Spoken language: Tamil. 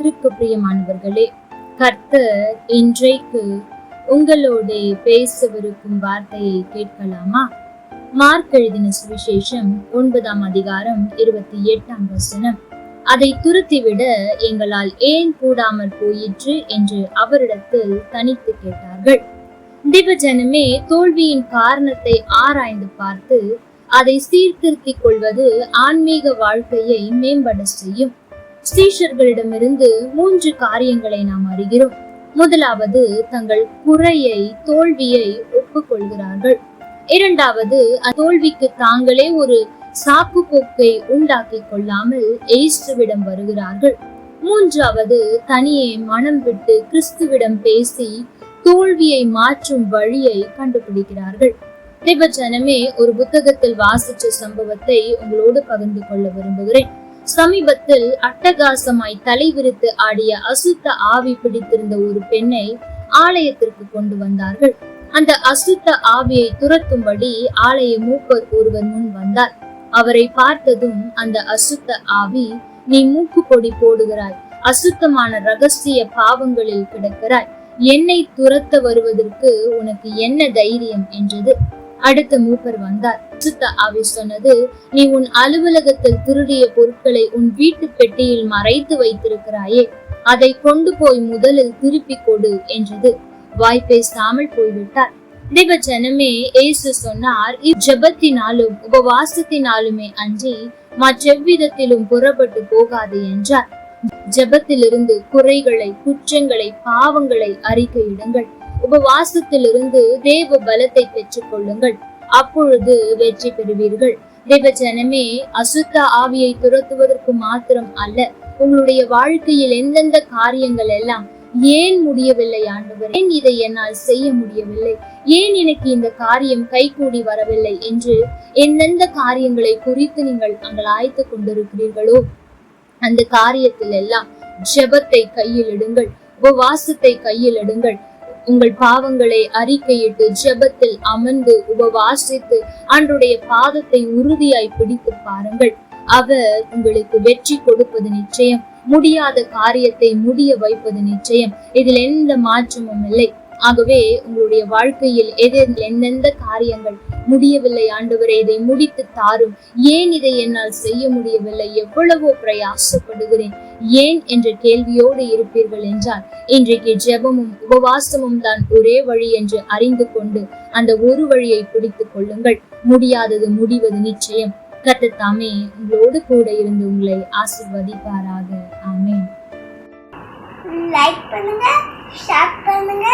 கர்த்தருக்கு பிரியமானவர்களே கர்த்தர் இன்றைக்கு உங்களோட பேசவிருக்கும் வார்த்தையை கேட்கலாமா? மார்க் எழுதின சுவிசேஷம் ஒன்பதாம் அதிகாரம் இருபத்தி எட்டாம் வசனம். அதை துருத்திவிட எங்களால் ஏன் கூடாமல் போயிற்று? என்று அவரிடத்தில் தனித்து கேட்டார்கள். திவஜனமே தோல்வியின் காரணத்தை ஆராய்ந்து பார்த்து அதை சீர்திருத்திக் கொள்வது ஆன்மீக வாழ்க்கையை மேம்பட செய்யும். ஸ்ரீஷர்களிடமிருந்து மூன்று காரியங்களை நாம் அறிகிறோம். முதலாவது தங்கள் குறையை தோல்வியை ஒப்புக்கொள்கிறார்கள். இரண்டாவது தோல்விக்கு தாங்களே ஒரு சாக்கு போக்கை உண்டாக்கி கொள்ளாமல் ஏசுவிடம் வருகிறார்கள். மூன்றாவது தனியே மனம் விட்டு கிறிஸ்துவிடம் பேசி தோல்வியை மாற்றும் வழியை கண்டுபிடிக்கிறார்கள். தேவஜனமே ஒரு புத்தகத்தில் வாசிச்ச சம்பவத்தை உங்களோடு பகிர்ந்து கொள்ள விரும்புகிறேன். சமீபத்தில் அட்டகாசமாய் தலைவிரித்து ஆடிய அசுத்த ஆவி பிடித்திருந்த ஒரு பெண்ணை ஆலயத்திற்கு கொண்டு வந்தார்கள். அந்த அசுத்த ஆவியை துரத்தும்படி ஆலய மூப்பர் ஒருவர் முன் வந்தார். அவரை பார்த்ததும் அந்த அசுத்த ஆவி நீ மூக்கு பொடி போடுகிறாய் அசுத்தமான ரகசிய பாவங்களில் கிடக்கிறாய். என்னை துரத்த வருவதற்கு உனக்கு என்ன தைரியம்? என்றது. அடுத்த மூப்பர் வந்தார். சுத்த சொன்னது நீ உன் அலுவலகத்தில் திருடிய பொருட்களை உன் வீட்டு பெட்டியில் மறைத்து வைத்திருக்கிறாயே அதை கொண்டு போய் முதலில் திருப்பி கொடு என்றது. வாய் பேசாமல் போய்விட்டார். தேவ ஜனமே ஏசு சொன்னார் இவ்வெபத்தினாலும் உபவாசத்தினாலுமே அன்றி மற்றெவ்விதத்திலும் புறப்பட்டு போகாது என்றார். ஜபத்திலிருந்து குறைகளை குற்றங்களை பாவங்களை அறிக்கையிடுங்கள் உபவாசத்திலிருந்து தேவ பலத்தை பெற்றுக் கொள்ளுங்கள் அப்பொழுது வெற்றி பெறுவீர்கள். தேவஜனமே அசுத்த ஆவியை துரத்துவதற்கு மாத்திரம் அல்ல உங்களுடைய வாழ்க்கையில் எந்தெந்த காரியங்கள் எல்லாம் ஏன் முடியவில்லை ஆண்டவர்? ஏன் இதை என்னால் செய்ய முடியவில்லை? ஏன் எனக்கு இந்த காரியம் கைகூடி வரவில்லை என்று எந்தெந்த காரியங்களை குறித்து நீங்கள் அங்கலாய்த்து கொண்டிருக்கிறீர்களோ அந்த காரியத்தில் எல்லாம் ஜெபத்தை கையில் எடுங்கள் உபவாசத்தை கையில் எடுங்கள். உங்கள் பாவங்களை அறிக்கையிட்டு ஜெபத்தில் அமர்ந்து உபவாசித்து அன்றுடைய பாதத்தை உறுதியாய் பிடித்து பாருங்கள். அவர் உங்களுக்கு வெற்றி கொடுப்பது நிச்சயம். முடியாத காரியத்தை முடிய வைப்பது நிச்சயம். இதில் எந்த மாற்றமும் இல்லை. ஆகவே உங்களுடைய வாழ்க்கையில் எது எந்தெந்த காரியங்கள் முடியவில்லை ஆண்டவரே. இதை முடித்து தாரும். ஏன் இதை என்னால் செய்ய முடியவில்லை? எவ்வளவோ பிரயாசப்படுகிறேன். ஏன் என்ற கேள்வியோடு இருப்பீர்கள் என்றால் இன்றைக்கு ஜெபமும் உபவாசமும் தான் ஒரே வழி என்று அறிந்து கொண்டு அந்த ஒரு வழியை பிடித்துக் கொள்ளுங்கள். முடியாதது முடிவது நிச்சயம். கத்தத்தாமே உங்களோடு கூட இருந்து உங்களை ஆசிர்வதிப்பாராக. ஆமே லைக் பண்ணுங்க ஷேர் பண்ணுங்க.